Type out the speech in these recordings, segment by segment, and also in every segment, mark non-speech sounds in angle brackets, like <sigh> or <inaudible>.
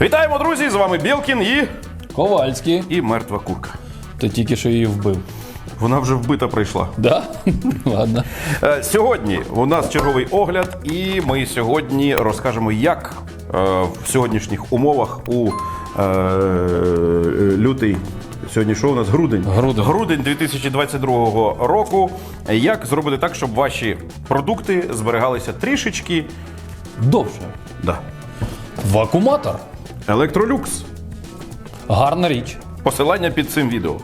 Вітаємо, друзі! З вами Білкін і, Ковальський. і мертва курка. Ти тільки що її вбив. Вона вже вбита прийшла. Да? <laughs> Ладно. Е, Сьогодні у нас черговий огляд, і ми сьогодні розкажемо, як е, в сьогоднішніх умовах у е, лютий. Сьогодні що у нас грудень. Грудень. грудень 2022 року. Як зробити так, щоб ваші продукти зберігалися трішечки. Довше. Да. Вакууматор. Електролюкс. Гарна річ. Посилання під цим відео.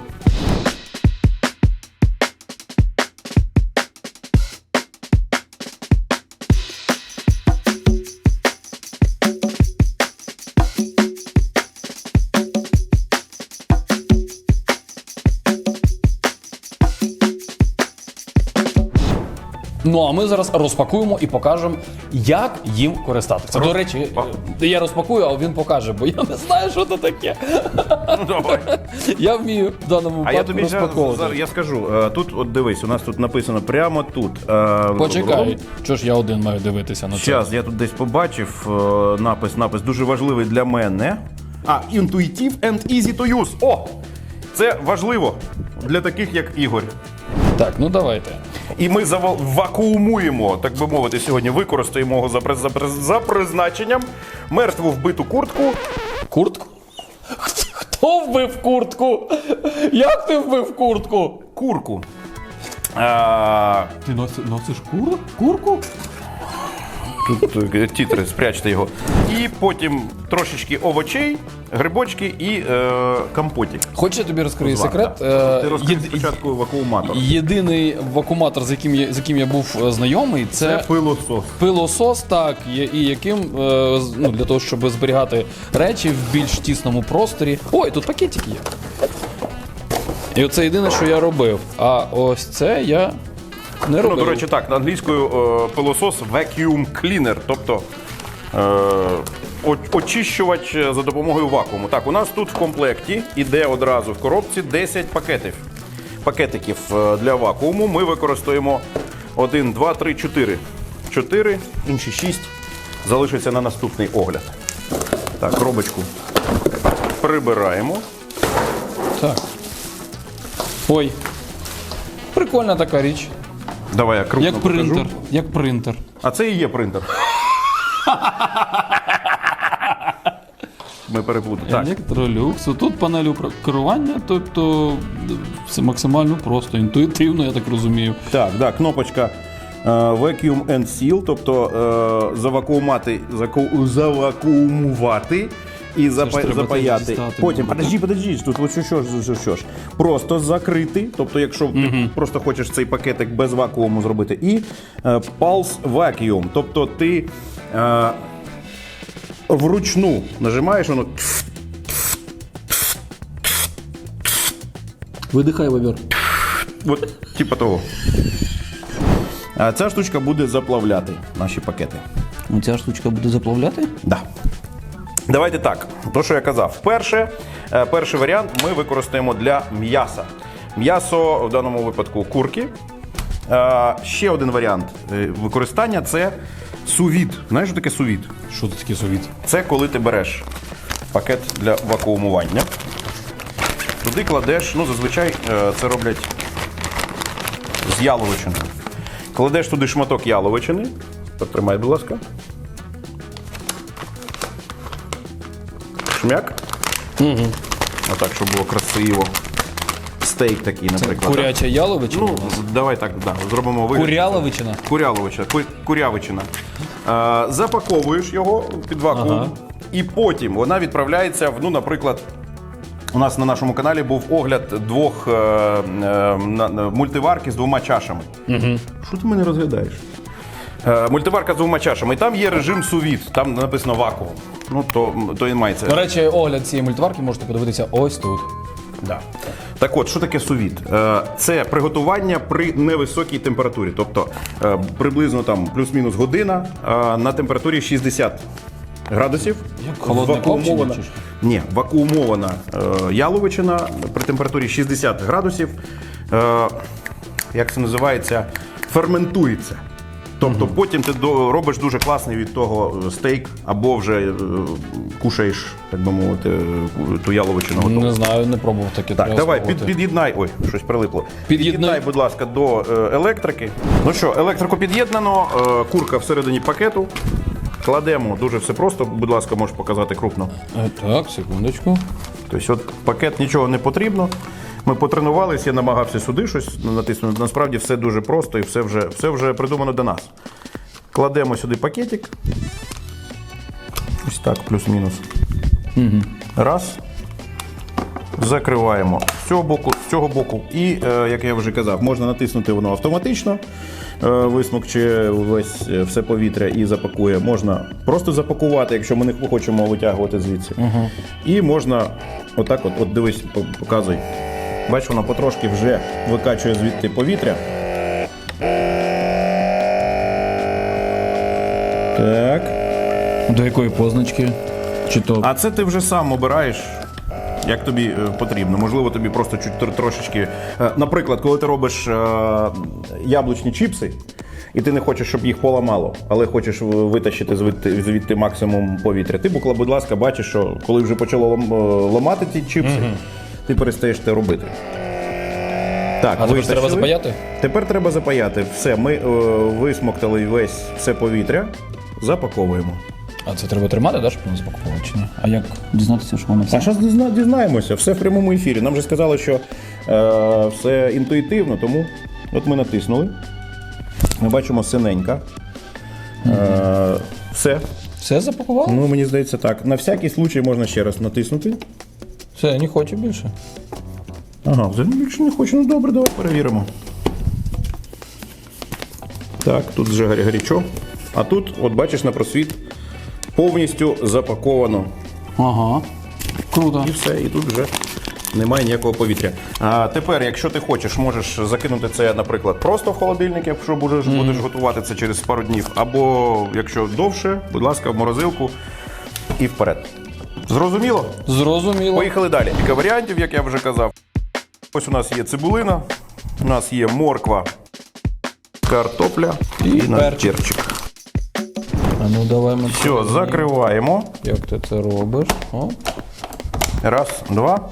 Ну а ми зараз розпакуємо і покажемо, як їм користатися. До речі, е, я розпакую, а він покаже, бо я не знаю, що це таке. Давай. Я вмію в даному А я випадку тобі зараз, розпаковувати. зараз я скажу. е, Тут, от дивись, у нас тут написано прямо тут. е, Почекай, що ж я один маю дивитися на це. Зараз я тут десь побачив е, напис, напис дуже важливий для мене. А, intuitive and easy to use. О! Це важливо для таких, як Ігор. Так, ну давайте. І ми вакуумуємо, так би мовити, сьогодні використаємо його за, при... за, при... за призначенням мертву вбиту куртку. Куртку? Хто вбив куртку? Як ти вбив куртку? Курку. А, Ти носиш кур? курку? Тут е, тітри, спрячте його. І потім трошечки овочей, грибочки і е, компотик. Хочеш я тобі розкрию Звар, секрет? да. Е, Ти розкажи єд- спочатку вакууматор. Єдиний вакууматор, з яким я, з яким я був е, знайомий, це, Це пилосос. пилосос, так, є- і яким е, з- ну, для того, щоб зберігати речі в більш тісному просторі. Ой, тут пакетик є. І оце єдине, що я робив. А ось це я не Ну, до речі, так, англійською е, пилосос vacuum cleaner, тобто е, о- очищувач за допомогою вакууму. Так, у нас тут в комплекті іде одразу в коробці 10 пакетів. Пакетиків е, для вакууму. Ми використаємо 1, 2, 3, 4. 4, інші 6 залишаться на наступний огляд. Так, коробочку прибираємо. Так. Ой. Прикольна така річ. Давай я крупно Як принтер. покажу. Як принтер. А це і є принтер. Ми переплутали. Так. Електролюкс. Тут панель керування, тобто все максимально просто, інтуїтивно, я так розумію. Так, да, кнопочка е, Vacuum and Seal, тобто е, завакуумати, заку- завакуумувати і запа- запаяти. Потім, подожди, подожди, тут от що, що, ж, що, що ж. Просто закрити, тобто, якщо ти просто хочеш цей пакетик без вакууму зробити, і е, Pulse Vacuum, тобто ти е, вручну нажимаєш, воно Видихай, вовер. От, типа того. А ця штучка буде заплавляти наші пакети. Ця штучка буде заплавляти? Да. Давайте так. То, що я казав. Перше, е, перший варіант ми використаємо для м'яса. М'ясо в даному випадку курки. Е, Ще один варіант е, використання це сувід. Знаєш, що таке сувід? Що це таке совіт? Це коли ти береш пакет для вакуумування. Туди кладеш, ну зазвичай це роблять з яловичини. Кладеш туди шматок яловичини. Потримай, будь ласка. Шмяк. Угу. Отак, щоб було красиво. Стейк такий, наприклад. Куряча яловичина? Ну, давай так, да, зробимо вигляд. Куряловичина? Куряловичина, ку- курявичина. Е, запаковуєш його під вакуум, Ага. і потім вона відправляється в, ну, наприклад, у нас на нашому каналі був огляд двох е, е, на- на- мультиварки з двома чашами. Угу. Що ти мене розглядаєш? Е, мультиварка з двома чашами. І там є режим сувіт, там написано вакуум. Ну, то, то і мається. До речі, огляд цієї мультиварки можете подивитися ось тут. Да. Так от, що таке сувіт? Е, Це приготування при невисокій температурі, тобто е, приблизно там плюс-мінус година е, на температурі 60 градусів. Вакуумована-? Ні, вакуумована яловичина при температурі 60 градусів. Як це називається? Ферментується. Тобто потім ти до- робиш дуже класний від того е, стейк, або вже е, кушаєш, так би мовити, е, ту яловичину готову. Не знаю, не пробував таке. Так, треба давай, під, спробувати. під'єднай. Ой, щось прилипло. Під'єднай. будь ласка, до е, електрики. Ну що, електрику під'єднано, е, курка всередині пакету. Кладемо дуже все просто. Будь ласка, можеш показати крупно. Е, Так, секундочку. Тобто, от пакет нічого не потрібно. Ми потренувалися, я намагався сюди щось натиснути. Насправді все дуже просто і все вже, все вже придумано до нас. Кладемо сюди пакетик. Ось так, плюс-мінус. Раз. Закриваємо з цього боку, з цього боку. І, е, як я вже казав, можна натиснути воно автоматично, е, висмокче весь е, все повітря і запакує. Можна просто запакувати, якщо ми не хочемо витягувати звідси. І можна отак, от, от дивись, показуй. Бачиш, воно потрошки вже викачує звідти повітря. Так. До якої позначки? Чи то. А це ти вже сам обираєш, як тобі е, потрібно. Можливо, тобі просто чуть трошечки. е, Наприклад, коли ти робиш е, яблучні чіпси, і ти не хочеш, щоб їх поламало, але хочеш витащити звідти, звідти максимум повітря. Ти, букла, будь ласка, бачиш, що коли вже почало лам- ламати ті чіпси, ти перестаєш це робити. Так, А тепер треба запаяти? Тепер треба запаяти. Все, ми е, висмоктали весь все повітря, запаковуємо. А це треба тримати, да, щоб не запакувати чи ні? А як дізнатися, що воно А зараз дізна- дізнаємося, все в прямому ефірі. Нам же сказали, що е, все інтуїтивно, тому от ми натиснули. Ми бачимо синенька. Е, все. Все запакували? Ну, мені здається, так. На всякий случай можна ще раз натиснути. Все, я не хочу більше. Ага, взагалі більше не хочу. Ну добре, давай перевіримо. Так, тут вже гарячо. А тут, от бачиш на просвіт, повністю запаковано Ага. Круто. І все, і тут вже немає ніякого повітря. А тепер, якщо ти хочеш, можеш закинути це, наприклад, просто в холодильник, якщо будеш, будеш готувати це через пару днів. Або якщо довше, будь ласка, в морозилку і вперед. Зрозуміло? Зрозуміло. Поїхали далі. Кілька варіантів, як я вже казав. Ось у нас є цибулина, у нас є морква, картопля і, І перчик. перчик. А ну давай ми. Все, закриваємо. Як ти це робиш? О. Раз, два.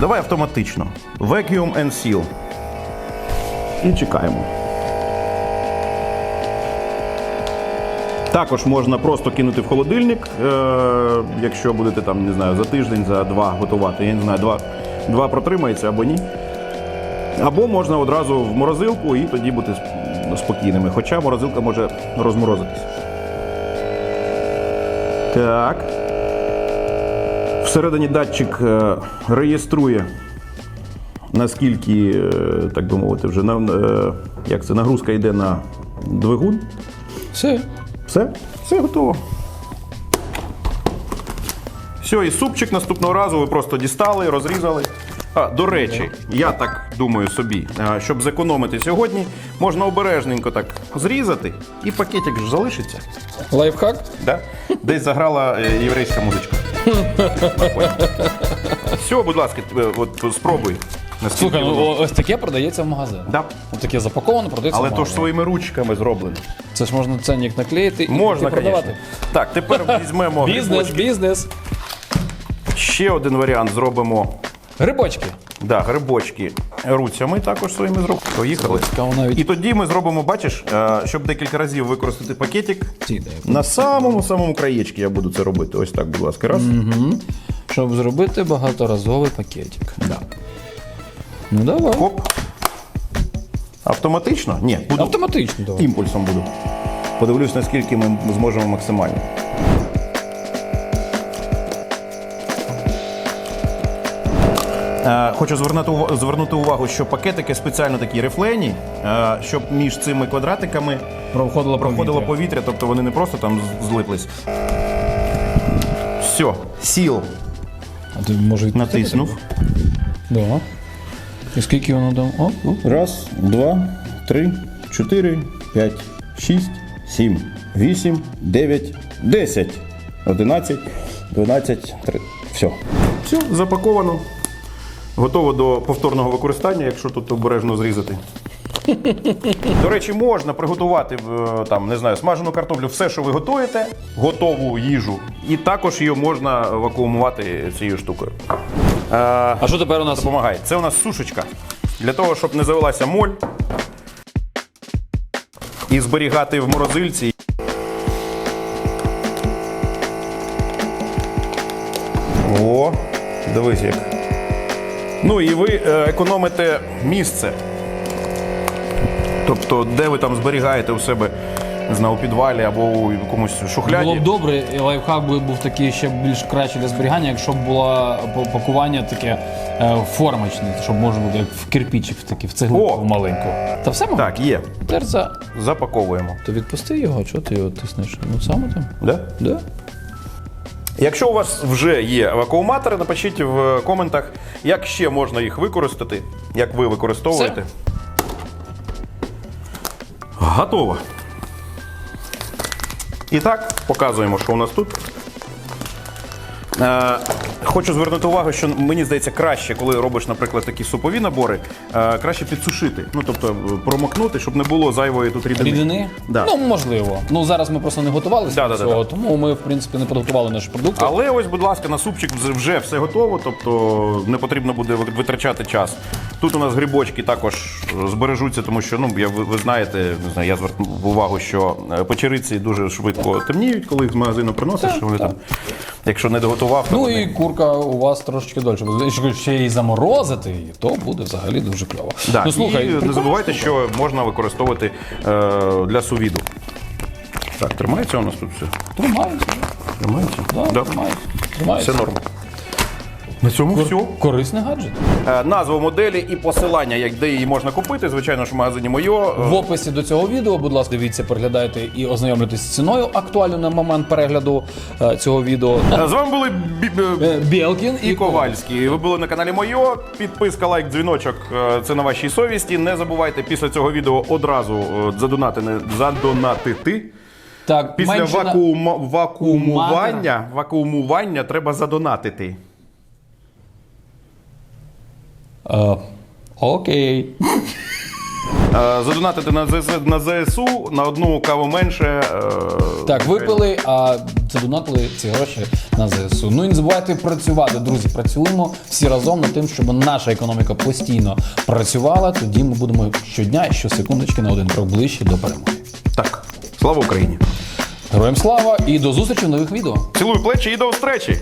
Давай автоматично. Vacuum and seal. І чекаємо. Також можна просто кинути в холодильник, е- якщо будете там, не знаю, за тиждень, за два готувати. Я не знаю, два, два протримається або ні. Або можна одразу в морозилку і тоді бути спокійними. Хоча морозилка може розморозитись. Так. Всередині датчик е, реєструє, наскільки, е, так би мовити, вже е, як це, нагрузка йде на двигун. Все. Все, все готово. Все, і супчик наступного разу ви просто дістали, розрізали. А, до речі, я так думаю собі, е, щоб зекономити сьогодні, можна обережненько так зрізати, і пакетик ж залишиться. Лайфхак? Да? Десь заграла е, єврейська музичка. <laughs> Все, будь ласка, е, от спробуй. Наскільки Слухай, ну воно. о- ось таке продається в магазин. Да. Ось таке запаковано, продається Але в то ж магазин. своїми ручками зроблено. Це ж можна ценник наклеїти і Можна, піти продавати. звісно. Так, тепер візьмемо Бізнес, грибочки. бізнес. Ще один варіант зробимо. Грибочки. Да, грибочки руцями також своїми зробимо. Поїхали. Цікаво навіть. І тоді ми зробимо, бачиш, е, щоб декілька разів використати пакетик. Ці ідеї. На самому самому краєчці я буду це робити. Ось так, будь ласка. Раз. Щоб зробити багаторазовий пакетик. Да. Ну давай. Хоп. Автоматично? Ні, буду Автоматично давай. імпульсом буду. Подивлюсь, наскільки ми зможемо максимально. Е, Хочу звернути, ув- звернути увагу, що пакетики спеціально такі рифлені, е, щоб між цими квадратиками Проходило проходило повітря, тобто вони не просто там з- злиплись. Все, сіл А ти може відпустити натиснув. Да. І скільки воно дам? О, о. Раз, два, три, чотири, п'ять, шість, сім, вісім, дев'ять, десять, одинадцять, дванадцять, три. Все. Все, запаковано. Готово до повторного використання, якщо тут обережно зрізати. <laughs> До речі, можна приготувати е, там, не знаю, смажену картоплю, все, що ви готуєте, готову їжу, і також її можна вакуумувати цією штукою. А що тепер у нас? допомагає. Це у нас сушечка. Для того, щоб не завелася моль. І зберігати в морозильці. О, дивись як. Ну і ви е, економите місце. Тобто, де ви там зберігаєте у себе не знаю, у підвалі або у якомусь шухляді. Було б добре, і лайфхак би був такий ще більш кращий для зберігання, якщо б було пакування таке е, формочне, щоб можна було як в кирпичі, такі в цеглинку О! маленьку. Та все можна? Так, є. Тепер це. Запаковуємо. То відпусти його, чого ти його тиснеш? Ну саме там. Да? Да? Якщо у вас вже є вакууматори, напишіть в коментах, як ще можна їх використати, як ви використовуєте. Готово. І так, показуємо, що у нас тут. Хочу звернути увагу, що мені здається краще, коли робиш, наприклад, такі супові набори, е, краще підсушити. Ну, тобто е, промокнути, щоб не було зайвої тут рідини. Рідини? Да. Ну, можливо. Ну зараз ми просто не готувалися Да, до да, цього, да. тому ми, в принципі, не підготували наші продукти. Але ось, будь ласка, на супчик вз- вже все готово, тобто не потрібно буде ви- витрачати час. Тут у нас грибочки також е, збережуться, тому що ну я ви, ви знаєте, не знаю, я звернув увагу, що е, печериці дуже швидко темніють, коли їх з магазину приносиш. Так, вони так. там, якщо не доготував, то Ну вони- і курка у вас трошечки дольше. буде. Якщо ще її заморозити, її, то буде взагалі дуже кльово. Да, ну слухай, і не забувайте, що можна використовувати е, для сувіду. Так, тримається у нас тут все? Тримається. Тримається? Да, Да. тримається. Тримається. Все норм. На цьому все. Корисний гаджет. Е, Назву моделі і посилання, як де її можна купити, звичайно ж в магазині Мойо. Е, В описі до цього відео, будь ласка, дивіться, переглядайте і ознайомлюйтесь з ціною актуальною на момент перегляду е, цього відео. З вами були Бі- Бі- Е, Білкін і Ковальський. Ви були на каналі Мойо. Підписка, лайк, дзвіночок е, це на вашій совісті. Не забувайте після цього відео одразу е, задонати, задонатити. Так, Після менше на- вакуума, вакуумування, вакуумування треба задонатити. Е, Окей. Е, Задонатити на, ЗС, на ЗСУ на одну каву менше. е, Так, випили, а задонатили ці гроші на ЗСУ. Ну і не забувайте працювати, друзі. Працюємо всі разом над тим, щоб наша економіка постійно працювала. Тоді ми будемо щодня і щосекундочки на один крок ближче до перемоги. Так, слава Україні! Героям слава і до зустрічі в нових відео. Цілую плечі і до зустрічі!